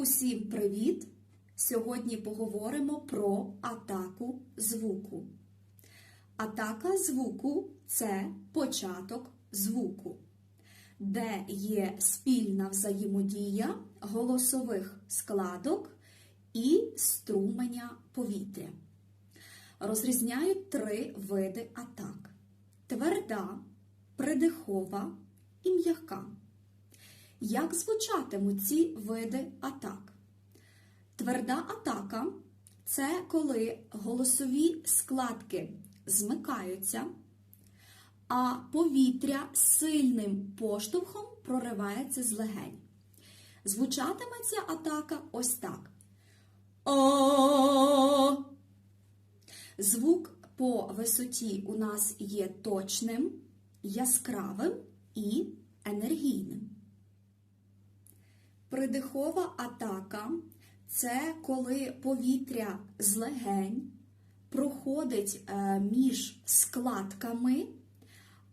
Усім привіт! Сьогодні поговоримо про атаку звуку. Атака звуку це початок звуку, де є спільна взаємодія голосових складок і струменя повітря. Розрізняють три види атак: тверда, придихова і м'яка. Як звучатимуть ці види атак? Тверда атака це коли голосові складки змикаються, а повітря сильним поштовхом проривається з легень. Звучатиме ця атака ось так. О. Звук по висоті у нас є точним, яскравим і енергійним. Придихова атака це коли повітря з легень проходить е, між складками,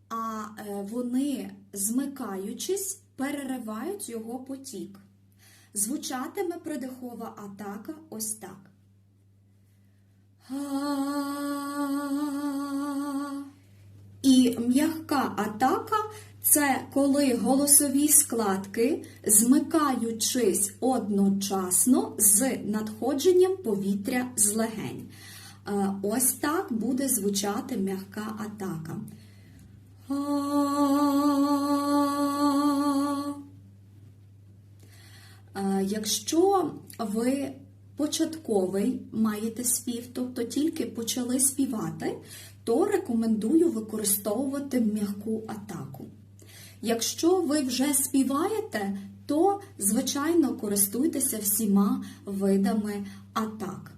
а е, вони, змикаючись, переривають його потік. Звучатиме придихова атака ось так. І м'яка атака це коли голосові складки, змикаючись одночасно з надходженням повітря з легень. Е, Ось так буде звучати м'яка атака. Е, Якщо ви початковий маєте спів, тобто тільки почали співати, то рекомендую використовувати м'яку атаку. Якщо ви вже співаєте, то, звичайно, користуйтеся всіма видами атак.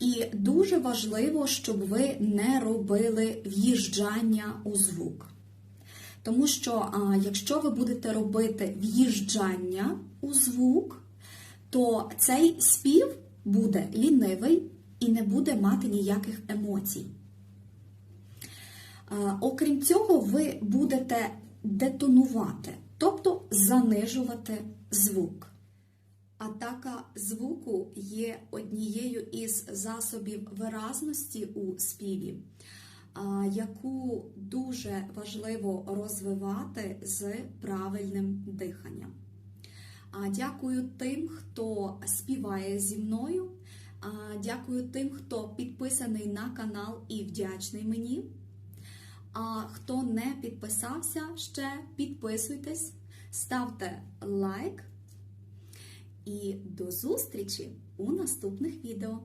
І дуже важливо, щоб ви не робили в'їжджання у звук. Тому що, а, якщо ви будете робити в'їжджання у звук, то цей спів буде лінивий і не буде мати ніяких емоцій. А, Окрім цього, ви будете детонувати, тобто занижувати звук. Атака звуку є однією із засобів виразності у співі, яку дуже важливо розвивати з правильним диханням. Дякую тим, хто співає зі мною. Дякую тим, хто підписаний на канал і вдячний мені. А хто не підписався ще, підписуйтесь, ставте лайк. І до зустрічі у наступних відео.